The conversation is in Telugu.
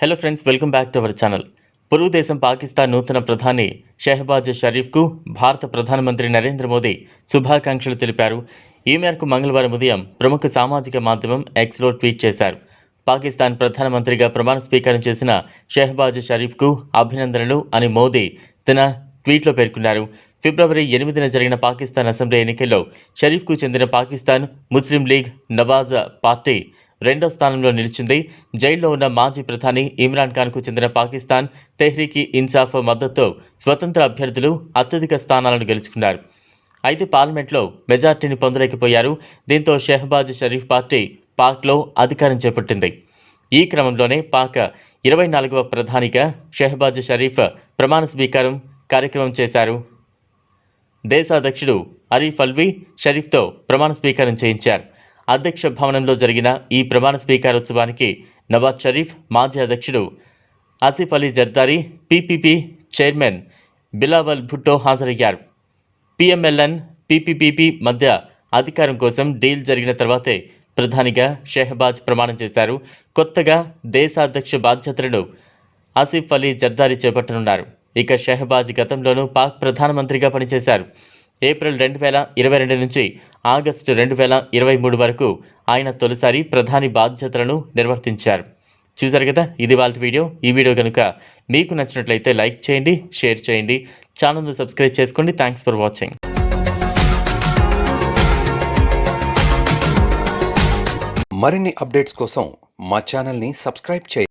Hello friends welcome back to our channel పొరుగు దేశం పాకిస్తాన్ నూతన ప్రధాని షెహబాజ్ షరీఫ్కు భారత ప్రధానమంత్రి నరేంద్ర మోదీ శుభాకాంక్షలు తెలిపారు ఈ మేరకు మంగళవారం ఉదయం ప్రముఖ సామాజిక మాధ్యమం ఎక్స్లో ట్వీట్ చేశారు పాకిస్తాన్ ప్రధానమంత్రిగా ప్రమాణ స్వీకారం చేసిన షెహబాజ్ షరీఫ్కు అభినందనలు అని మోదీ తన ట్వీట్లో పేర్కొన్నారు ఫిబ్రవరి ఎనిమిదిన జరిగిన పాకిస్తాన్ అసెంబ్లీ ఎన్నికల్లో షరీఫ్కు చెందిన Pakistan Muslim League Nawaz party రెండో స్థానంలో నిలిచింది. జైల్లో ఉన్న మాజీ ప్రధాని ఇమ్రాన్ ఖాన్కు చెందిన పాకిస్తాన్ తెహ్రీకి ఇన్సాఫ్ మద్దతుతో స్వతంత్ర అభ్యర్థులు అత్యధిక స్థానాలను గెలుచుకున్నారు. అయితే పార్లమెంట్లో మెజార్టీని పొందలేకపోయారు. దీంతో షెహబాజ్ షరీఫ్ పార్టీ పాక్లో అధికారం చేపట్టింది. ఈ క్రమంలోనే పాక్ ఇరవై నాలుగవ ప్రధానిగా షెహబాజ్ షరీఫ్ ప్రమాణ స్వీకారం కార్యక్రమం చేశారు. దేశాధ్యక్షుడు అరీఫ్ అల్వీ షరీఫ్తో ప్రమాణ స్వీకారం చేయించారు. అధ్యక్ష భవనంలో జరిగిన ఈ ప్రమాణ స్వీకారోత్సవానికి నవాజ్ షరీఫ్ మాజీ అధ్యక్షుడు ఆసిఫ్ అలీ జర్దారీ పీపీపీ చైర్మన్ బిలావల్ భుట్టో హాజరయ్యారు. పిఎంఎల్ఎన్ పీపీపీపీ మధ్య అధికారం కోసం డీల్ జరిగిన తర్వాతే ప్రధానిగా షెహబాజ్ ప్రమాణం చేశారు. కొత్తగా దేశాధ్యక్ష బాధ్యతలను ఆసిఫ్ అలీ జర్దారీ చేపట్టనున్నారు. ఇక షెహబాజ్ గతంలోనూ పాక్ ప్రధానమంత్రిగా పనిచేశారు. ఏప్రిల్ రెండు వేల ఇరవై రెండు నుంచి ఆగస్టు రెండు వేల ఇరవై మూడు వరకు ఆయన తొలిసారి ప్రధాని బాధ్యతలను నిర్వర్తించారు. చూసారు కదా? ఇది వాళ్ళ వీడియో. ఈ వీడియో కనుక మీకు నచ్చినట్లయితే లైక్ చేయండి షేర్ చేయండి. ఛానల్ను సబ్స్క్రైబ్ చేసుకోండి. Thanks for watching. మరిన్ని అప్డేట్స్ కోసం మా ఛానల్ని సబ్స్క్రైబ్ చేయండి.